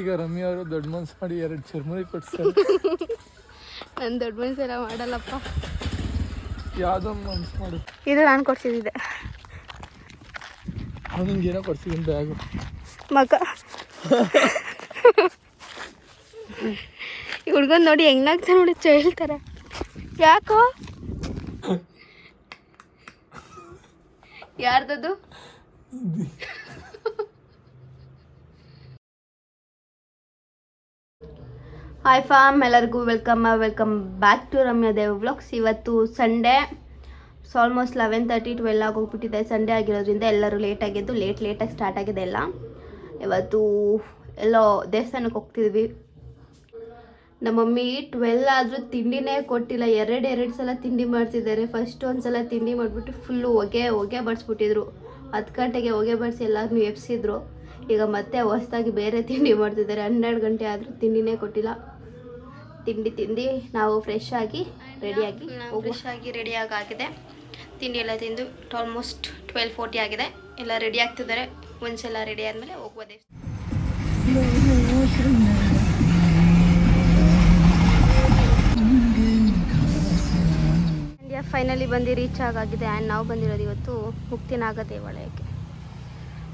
ಈಗ ರಮ್ಯಾ ಅವರು ದೊಡ್ಡ ಮನ್ಸು ಮಾಡಿ ಎರಡು ಚರ್ಮರಿ ಕೊಡ್ತಾರೆ ನಾನು ದೊಡ್ಡ ಮನ್ಸೆಲ್ಲ ಮಾಡಲ್ಲಪ್ಪ. ಯಾವುದೋ ಮನ್ಸು ಮಾಡಿ. ಇದು ನಾನು ಕೊಡ್ಸಿದ್ದೆ ಅವನಿಗೆ ಏನೋ ಕೊಡ್ಸಿದ್ದೀನಿ ಬ್ಯಾಗು ಮಗ ಈ ಹುಡ್ಗನ್ ನೋಡಿ ಹೆಂಗ್ನಾಗ್ತಾ ನೋಡಿ ಹೇಳ್ತಾರ. ಯಾಕೋ? ಯಾರ್ದದು? ಹಾಯ್ ಫಾಮ್ ಎಲ್ಲರಿಗೂ welcome welcome back to Ramya Dev vlogs ಇವತ್ತು Sunday so almost eleven thirty twelve ಆಗೋಗ್ಬಿಟ್ಟಿದೆ. Sunday ಆಗಿರೋದ್ರಿಂದ ಎಲ್ಲರೂ ಲೇಟ್ ಆಗಿದ್ದು ಲೇಟ್ ಲೇಟಾಗಿ ಸ್ಟಾರ್ಟ್ ಆಗಿದೆ ಎಲ್ಲ. ಇವತ್ತು ಎಲ್ಲೋ ದೇವಸ್ಥಾನಕ್ಕೆ ಹೋಗ್ತಿದ್ವಿ. ನಮ್ಮ ಮಮ್ಮಿ ಟ್ವೆಲ್ ಆದರೂ ತಿಂಡಿನೇ ಕೊಟ್ಟಿಲ್ಲ. ಎರಡು ಎರಡು ಸಲ ತಿಂಡಿ ಮಾಡ್ತಿದ್ದಾರೆ. ಫಸ್ಟ್ ಒಂದು ಸಲ ತಿಂಡಿ ಮಾಡಿಬಿಟ್ಟು ಫುಲ್ಲು ಹೊಗೆ ಹೊಗೆ ಬಡಿಸ್ಬಿಟ್ಟಿದ್ರು. ಹತ್ತು ಗಂಟೆಗೆ ಹೊಗೆ ಬಡಿಸಿ ಎಲ್ಲರನ್ನೂ ಎಬ್ಸಿದ್ರು. ಈಗ ಮತ್ತೆ ಹೊಸ್ದಾಗಿ ಬೇರೆ ತಿಂಡಿ ಮಾಡ್ತಿದ್ದಾರೆ. ಹನ್ನೆರಡು ಗಂಟೆ ಆದರೂ ತಿಂಡಿನೇ ಕೊಟ್ಟಿಲ್ಲ. ತಿಂಡಿ ತಿಂದು ನಾವು ಫ್ರೆಶ್ ಆಗಿ ರೆಡಿಯಾಗಿ ಫ್ರೆಶ್ ಆಗಿ ರೆಡಿಯಾಗಿ ಆಗಿದೆ ತಿಂಡಿ ಎಲ್ಲ ತಿಂದು ಆಲ್ಮೋಸ್ಟ್ ಟ್ವೆಲ್ ಫೋರ್ಟಿ ಆಗಿದೆ. ಎಲ್ಲ ರೆಡಿ ಆಗ್ತಿದ್ದಾರೆ. ಒಂದ್ಸಲ ರೆಡಿ ಆದಮೇಲೆ ಹೋಗ್ಬೋದೇ ಇಂಡಿಯಾ ಫೈನಲಿ ಬಂದು ರೀಚ್ ಆಗಾಗಿದೆ ಆ್ಯಂಡ್ ನಾವು ಬಂದಿರೋದು ಇವತ್ತು ಮುಕ್ತಿನಾಗ ದೇವಾಲಯಕ್ಕೆ.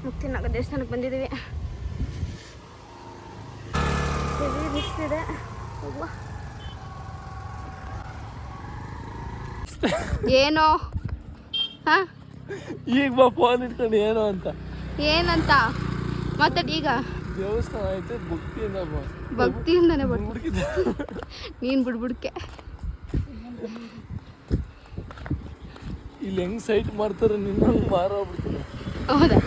ಮುಕ್ತಿನಾಗ ದೇವಸ್ಥಾನಕ್ಕೆ ಬಂದಿದ್ದೀವಿ. ಬಿಸ್ತಿದೆ ಬಿಸಿಲಿದೆ ಹೋಗುವ. ಏನೋ? ಹಾಂ? ಈಗ ಬಾ ಫೋನ್ ಇಟ್ಕೊಂಡು ಏನೋ ಅಂತ. ಏನಂತ? ಮತ್ತೆ ಈಗ? ದೇವಸ್ಥಾನ ಐತೆ ಭಕ್ತಿಯಿಂದ ಬಾ. ಭಕ್ತಿಯಿಂದನೇ ಬರ್ತೀನಿ ನೀನು ಬಿಡ್ಬಿಡ್ಕೆ. ಇಲ್ಲಿ ಹೆಂಗ್ ಸೈಟ್ ಮಾಡ್ತಾರೆ ನಿನ್ನಂಗೆ ಮಾರೋಗ್ಬಿಡ್ತಾರೆ ಹೌದಾ?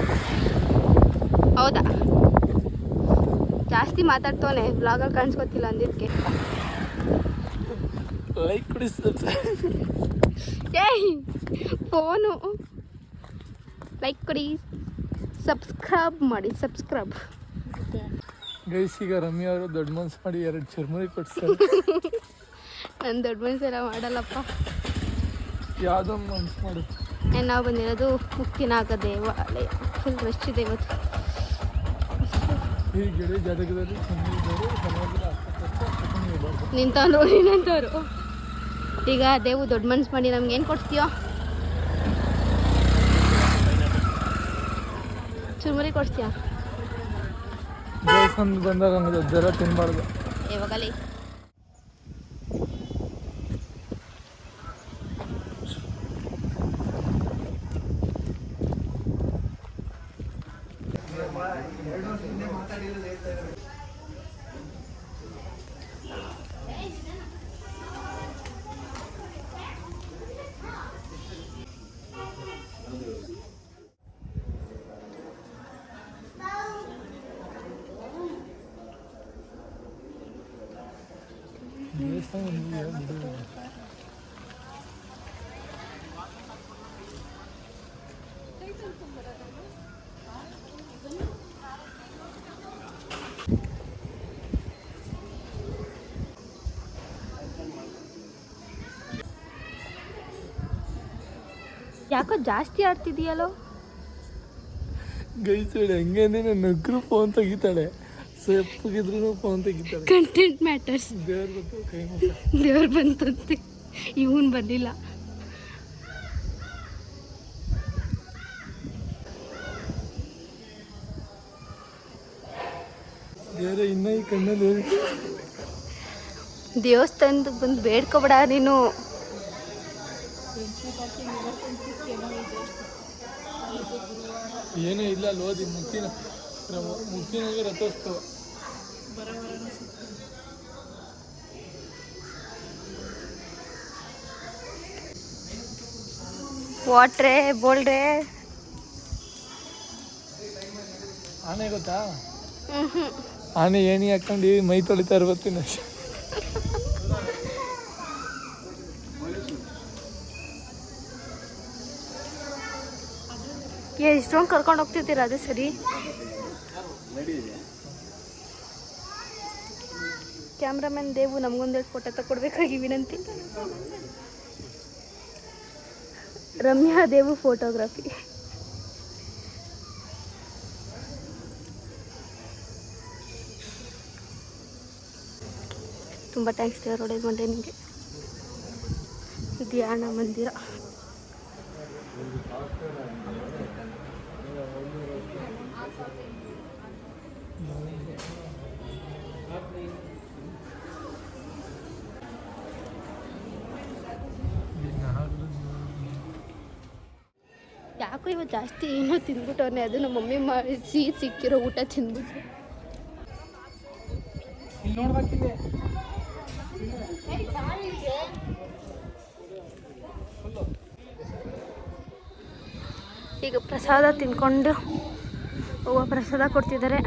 ಹೌದಾ? ಜಾಸ್ತಿ ಮಾತಾಡ್ತವನೆ ಬ್ಲಾಗಲ್ಲಿ ಕಾಣಿಸ್ಕೊತಿಲ್ಲ ಅಂದಿದ್ದಕ್ಕೆ ಲೈಕ್ ಕೊಡಿ ಏಯ್ ಫೋನು. ಲೈಕ್ ಕೊಡಿ ಸಬ್ಸ್ಕ್ರೈಬ್ ಮಾಡಿ ಸಬ್ಸ್ಕ್ರೈಬ್ ಗೈಸ್ ಈಗ ರಮ್ಯಾ ಅವರು ದೊಡ್ಡ ಮನ್ಸು ಮಾಡಿ ಎರಡು ಚರ್ಮರಿ ಕೊಡ್ತಾರೆ ನಾನು ದೊಡ್ಡ ಮನ್ಸೆಲ್ಲ ಮಾಡಲ್ಲಪ್ಪ. ಯಾವುದೋ ಮನ್ಸು ಮಾಡು. ನಾವು ಬಂದಿರೋದು ಮುಕ್ತಿನಾಗ ದೇವಾಲಯ. ಫುಲ್ ರಶ್ ಇದೆ ಇವತ್ತು. ಈ ಗಿಡ ನಿಂತವ್ರು. ಈಗ ದೇವು ದೊಡ್ಡ ಮನ್ಸು ಮಾಡಿ ನಮ್ಗೆ ಏನು ಕೊಡ್ತೀಯೋ? ಚುರುಮುರಿ ಕೊಡ್ತೀಯಾ? ಬಂದಾಗ ತಿನ್ಬಾರ್ದು. ಯಾವಾಗಲಿ ಯಾಕೋ ಜಾಸ್ತಿ ಆಡ್ತಿದೀಯಲ್ಲೋ? ಗೈಸ್ ಹೇಳಿ ಹೆಂಗೆ ಅಂದ್ರೆ ನಗ್ರು ಫೋನ್ ತೆಗಿತಾಳೆ. ಸೆಪ್ಪಗಿದ್ರು ಫೋನ್ ತೆಗಿತಾರೆ. ಕಂಟೆಂಟ್ ಮ್ಯಾಟರ್ಸ್ ದೇವ್ರ ಬಂತು ಕೈ ದೇವ್ರು ಬಂತಂತೆ ಇವನ್ ಬಂದಿಲ್ಲ. ದೇವ್ರೆ ಇನ್ನ ಈ ಕಣ್ಣಲ್ಲಿ ದೇವಸ್ಥಾನದ ಬಂದು ಬೇಡ್ಕೊಬೇಡ ನೀನು. ಏನೂ ಇಲ್ಲ ಅಲ್ಲಿ ಓದಿ ಮುಕ್ತಿನ ಮುಕ್ತಿನಾಗೆ ರಥೋತ್ಸವ. ವಾಟ್ರೆ ಬೋಲ್ಡ್ರೆ ಆನೆ ಗೊತ್ತಾ? ಆನೆ ಏಣಿ ಹಾಕೊಂಡು ಮೈ ತೊಳಿತಾ ಇರ್ಬತ್ತೀನಿ ಏ ಇಷ್ಟೊಂದು ಕರ್ಕೊಂಡು ಹೋಗ್ತಿದ್ದೀರಾ? ಅದೇ ಸರಿ. ಕ್ಯಾಮ್ರಾಮನ್ ದೇವು ನಮಗೊಂದೆರಡು ಫೋಟೋ ತಕ್ಕೊಡ್ಬೇಕಾಗಿ ವಿನಂತಿ. ರಮ್ಯಾ ದೇವು ಫೋಟೋಗ್ರಫಿ ತುಂಬ ಥ್ಯಾಂಕ್ಸ್ ದೇವ್ರು, ಒಳ್ಳೇದು ನಿಮಗೆ. ಧ್ಯಾನ ಮಂದಿರ. ಯಾಕೋ ಇವತ್ತು ಜಾಸ್ತಿ ಏನೋ ತಿಂದ್ಬಿಟ್ಟವ್ರೆ ಅದು ನಮ್ಮ ಮಮ್ಮಿ ಮಾಡಿ ಸಿಹಿ ಸಿಕ್ಕಿರೋ ಊಟ ತಿಂದ್ಬಿಟ್ಟು ಈಗ ಪ್ರಸಾದ ತಿನ್ಕೊಂಡು ಹೂವು ಪ್ರಸಾದ ಕೊಡ್ತಿದ್ದಾರೆ.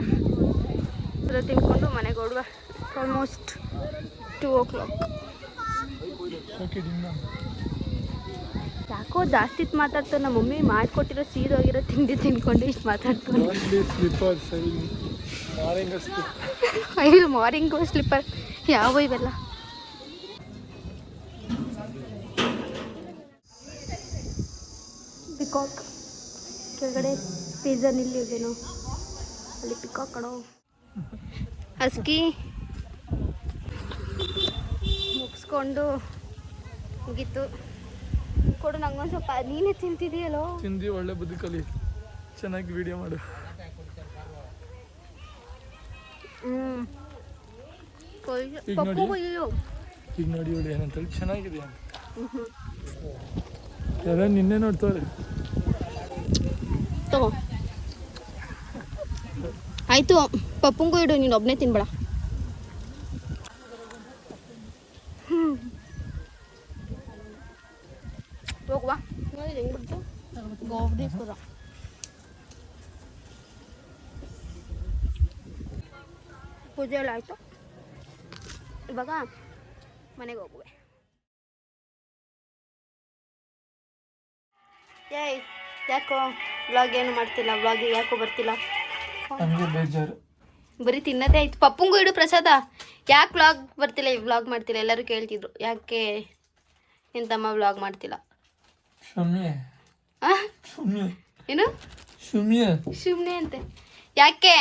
ಅದು ತಿನ್ಕೊಂಡು ಮನೆಗೆ ಹೊಡುವ ಆಲ್ಮೋಸ್ಟ್ ಟೂ ಓ ಕ್ಲಾಕ್ ಯಾಕೋ ಜಾಸ್ತಿ ಮಾತಾಡ್ತಾರೆ ನಮ್ಮ ಮಮ್ಮಿ ಮಾಡಿಕೊಟ್ಟಿರೋ ಸೀದೋಗಿರೋ ತಿಂಡಿ ತಿನ್ಕೊಂಡು ಇಷ್ಟು ಮಾರಿಂಗ ಮಾರ್ನಿಂಗ್ ಸ್ಲಿಪ್ಪರ್ ಯಾವ ಇವೆಲ್ಲ? ಪಿಕಾಕ್ ಕೆಳಗಡೆ ಪಿಜ್ಜಾ ನಿಲ್ಲಿದ್ದೇನೋ ಅಲ್ಲಿ ಪಿಕಾಕ್ ಕಣೋ. ಹಸ್ಕಿ. ಮುಗಿಸ್ಕೊಂಡು ಮುಗೀತು. ಕೊಡು ನಂಗೊಂದು ಸ್ವಲ್ಪ ನೀನೇ ತಿಂತಿದೀಯಲ್ಲೋ? ತಿಂದು ಒಳ್ಳೆ ಬುದ್ಧಿ ಕಲಿ. ಚೆನ್ನಾಗಿ ವಿಡಿಯೋ ಮಾಡು. ಈಗ ನೋಡಿ. ಈಗ ನೋಡಿ ಇವಳು ಏನಂತೇಳಿ ಚೆನ್ನಾಗಿದೆ. ಯಾರ ನಿನ್ನೆ ನೋಡ್ತವ್ರೆ. ತಗೋ. ಆಯಿತು ಪಪ್ಪಂಗೂ ಇಡು ನೀನು ಒಬ್ಬನೇ ತಿನ್ಬೇಡ. ಹೋಗುವ. ನೋಡಿ ಹೆಂಗ್ ಬಿಡ್ತು ಗೋಬ್ದೀಪುರ ಪೂಜೆ ಎಲ್ಲ ಆಯಿತು. ಇವಾಗ ಮನೆಗೆ ಹೋಗುವೆ. ಏಯ್ ಯಾಕೋ ವ್ಲಾಗ್ ಏನು ಮಾಡ್ತಿಲ್ಲ? ವ್ಲಾಗ್ ಯಾಕೋ ಬರ್ತಿಲ್ಲ? ಬರೀ ತಿನ್ನದೇ ಆಯ್ತು. ಪಪ್ಪಂಗೂ ಇಡು ಪ್ರಸಾದ. ಯಾಕೆ ವ್ಲಾಗ್ ಬರ್ತಿಲ್ಲ? ಈ ವ್ಲಾಗ್ ಮಾಡ್ತಿಲ್ಲ? ಎಲ್ಲರೂ ಕೇಳ್ತಿದ್ರು. ಯಾಕೆ ಎಂತಮ್ಮ ವ್ಲಾಗ್ ಮಾಡ್ತಿಲ್ಲ? ಆ? ಶಮ್ಯ ಏನು? ಶಮ್ಯ ಸುಮ್ನೆ ಅಂತೆ. ಯಾಕೆ?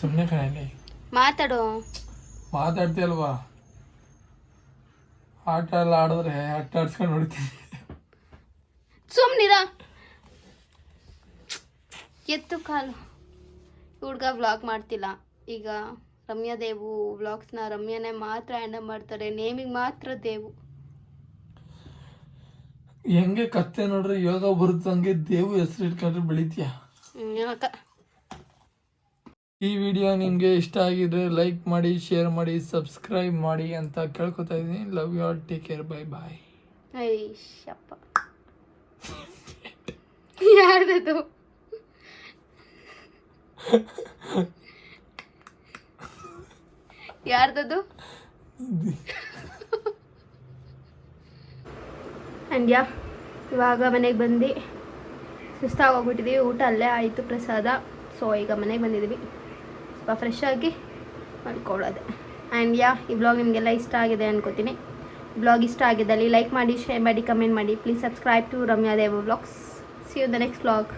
ಸುಮ್ನೆ ಕಣೆ. ಮಾತಾಡು. ಮಾತಾಡ್ತೀಯಲ್ವಾ ಆಟ ಎಲ್ಲ ಆಡಿದ್ರೆ ಆಟ ಆಡ್ಸ್ಕೊಂಡು ನೋಡ್ತೀನಿ ಸುಮ್ನಿರ. ಎತ್ತು ಕಾಲು. ಹುಡ್ಗ ವ್ಲಾಗ್ ಮಾಡ್ತಿಲ್ಲ. ಈಗ ರಮ್ಯಾ ದೇವು ವ್ಲಾಗ್ಸ್ನ ರಮ್ಯಾನೇ ಮಾತ್ರ ಹ್ಯಾಂಡಲ್ ಮಾಡ್ತಾರೆ ನೇಮಿಗೆ ಮಾತ್ರ ದೇವು. ಹೆಂಗೆ ಕತ್ತೆ ನೋಡ್ರಿ ಯೋಗ ಬರುತ್ತಂಗೆ ದೇವು ಹೆಸರು ಇಟ್ಕೊಂಡ್ರೆ ಬೆಳಿತೀಯ? ಈ ವಿಡಿಯೋ ನಿಮಗೆ ಇಷ್ಟ ಆಗಿದ್ರೆ ಲೈಕ್ ಮಾಡಿ ಶೇರ್ ಮಾಡಿ ಸಬ್ಸ್ಕ್ರೈಬ್ ಮಾಡಿ ಅಂತ ಕೇಳ್ಕೊತಾ ಇದ್ದೀನಿ. Love you all take care bye bye ಐಶಪ್ಪ. ಯಾರ್ದದು? And ಅಂಡ್ಯ ಇವಾಗ ಮನೆಗೆ ಬಂದು. ಸುಸ್ತಾಗೋಗ್ಬಿಟ್ಟಿದ್ದೀವಿ ಊಟ ಅಲ್ಲೇ ಆಯಿತು, ಪ್ರಸಾದ. ಸೊ ಈಗ ಮನೆಗೆ ಬಂದಿದ್ದೀವಿ ಸ್ವಲ್ಪ ಫ್ರೆಶ್ ಆಗಿ ಮಾಡ್ಕೊಳ್ಳೋದೆ ಆ್ಯಂಡ್ ಯಾ ಈ ಬ್ಲಾಗ್ ನಿಮಗೆಲ್ಲ ಇಷ್ಟ ಆಗಿದೆ ಅನ್ಕೋತೀನಿ. ಬ್ಲಾಗ್ ಇಷ್ಟ ಆಗಿದ್ದಲ್ಲಿ ಲೈಕ್ ಮಾಡಿ ಶೇರ್ ಮಾಡಿ ಕಮೆಂಟ್ ಮಾಡಿ. Please subscribe to Ramya blogs see you the next blog